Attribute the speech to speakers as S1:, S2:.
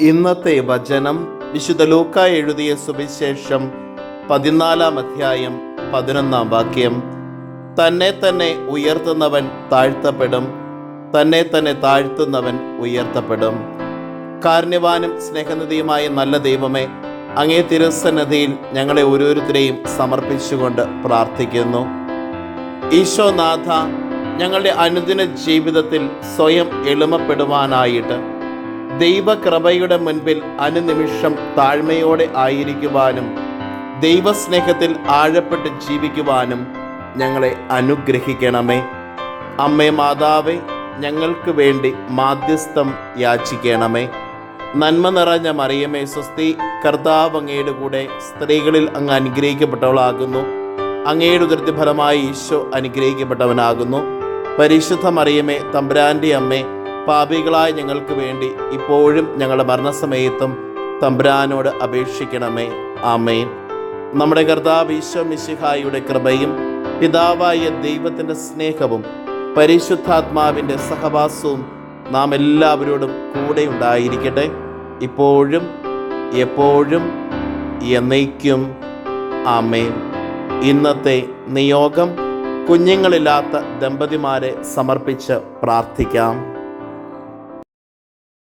S1: ഇന്നത്തെ വചനം വിശുദ്ധ ലൂക്ക എഴുതിയ സുവിശേഷം പതിനാലാം അധ്യായം പതിനൊന്നാം വാക്യം. തന്നെ തന്നെ ഉയർത്തുന്നവൻ താഴ്ത്തപ്പെടും തന്നെ തന്നെ താഴ്ത്തുന്നവൻ ഉയർത്തപ്പെടും. കാരുണ്യവാനും സ്നേഹനിധിയുമായ നല്ല ദൈവമേ അങ്ങേ തിരുസന്നതിയിൽ ഞങ്ങളെ ഓരോരുത്തരെയും സമർപ്പിച്ചുകൊണ്ട് പ്രാർത്ഥിക്കുന്നു. ഈശോനാഥ ഞങ്ങളുടെ അനുദിന ജീവിതത്തിൽ സ്വയം എളിമപ്പെടുവാനായിട്ട് ദൈവകൃപയുടെ മുൻപിൽ അനുനിമിഷം താഴ്മയോടെ ആയിരിക്കുവാനും ദൈവസ്നേഹത്തിൽ ആഴപ്പെട്ട് ജീവിക്കുവാനും ഞങ്ങളെ അനുഗ്രഹിക്കണമേ. അമ്മേ മാതാവേ ഞങ്ങൾക്ക് വേണ്ടി മാധ്യസ്ഥം യാചിക്കണമേ. നന്മ നിറഞ്ഞ മറിയമേ സ്വസ്തി കർത്താവ് അങ്ങയുടെ കൂടെ സ്ത്രീകളിൽ അങ്ങ് അനുഗ്രഹിക്കപ്പെട്ടവളാകുന്നു. അങ്ങയുടെ ഉദരത്തിഫലമായി ഈശോ അനുഗ്രഹിക്കപ്പെട്ടവനാകുന്നു. പരിശുദ്ധ മറിയമേ തമ്പുരാന്റെ അമ്മേ പാപികളായ ഞങ്ങൾക്ക് വേണ്ടി ഇപ്പോഴും ഞങ്ങളുടെ മരണസമയത്തും തമ്പുരാനോട് അപേക്ഷിക്കണമേ. ആമേൻ. നമ്മുടെ കർത്താവ് ഈശോ മിശിഹായുടെ കൃപയും പിതാവായ ദൈവത്തിന്റെ സ്നേഹവും പരിശുദ്ധാത്മാവിന്റെ സഹവാസവും നാം എല്ലാവരോടും കൂടെ ഉണ്ടായിരിക്കട്ടെ. ഇപ്പോഴും എപ്പോഴും എന്നേക്കും. ആമേൻ. ഇന്നത്തെ നിയോഗം കുഞ്ഞുങ്ങളില്ലാത്ത ദമ്പതിമാരെ സമർപ്പിച്ച് പ്രാർത്ഥിക്കാം.